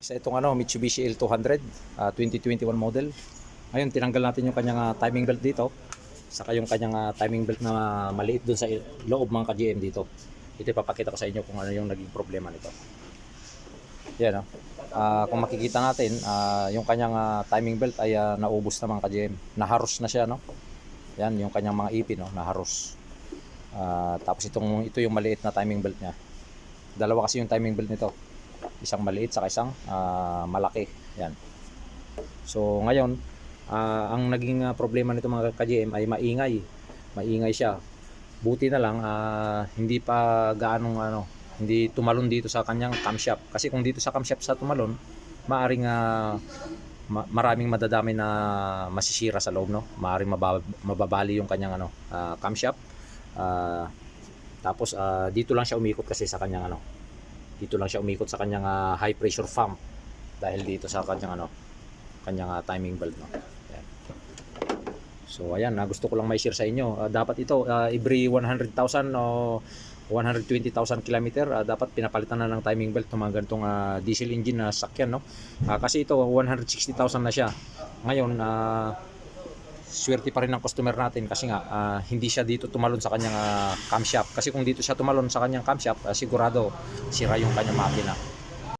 Sa itong ano, Mitsubishi L200, ah, 2021 model. Ngayon, tinanggal natin yung kanyang ah, timing belt dito. Saka yung kanyang ah, timing belt na maliit dun sa loob mga ka-GM dito. Ito ipapakita ko sa inyo kung ano yung naging problema nito. Yan, no? Ah, kung makikita natin, ah, yung kanyang ah, timing belt ay ah, naubos na mga ka-GM. Naharos na siya, no? Yan, yung kanyang mga ipin, no? Naharos. Ah, tapos itong, ito yung maliit na timing belt niya. Dalawa kasi yung timing belt nito isang maliit sa isang ah, malaki. Yan. So ngayon ah, ang naging ah, problema nito mga ka-GM ay maingay. Maingay siya. Buti na lang ah, hindi pa gaanong ano hindi tumalon dito sa kanyang camshaft kasi kung dito sa camshaft sa tumalon maaring ah, ma- maraming madadami na masisira sa loob no? Maaring mabab- mababali yung kanyang ano ah, camshaft Ah, tapos ah, dito lang siya umikot kasi sa kanyang ano dito lang siya umikot sa kanyang ah, high pressure pump dahil dito sa kanyang ano kanyang ah, timing belt no. Ayan. So ayan, ah, gusto ko lang may share sa inyo. Ah, dapat ito ah, every 100,000 o 120,000 kilometer ah, dapat pinapalitan na ng timing belt ng mga ganitong ah, diesel engine na sakyan no. Ah, kasi ito 160,000 na siya. Ngayon ah, swerte pa rin ng customer natin kasi nga ah, hindi siya dito tumalon sa kanyang ah, camshaft kasi kung dito siya tumalon sa kanyang camshaft ah, sigurado sira yung kanyang makina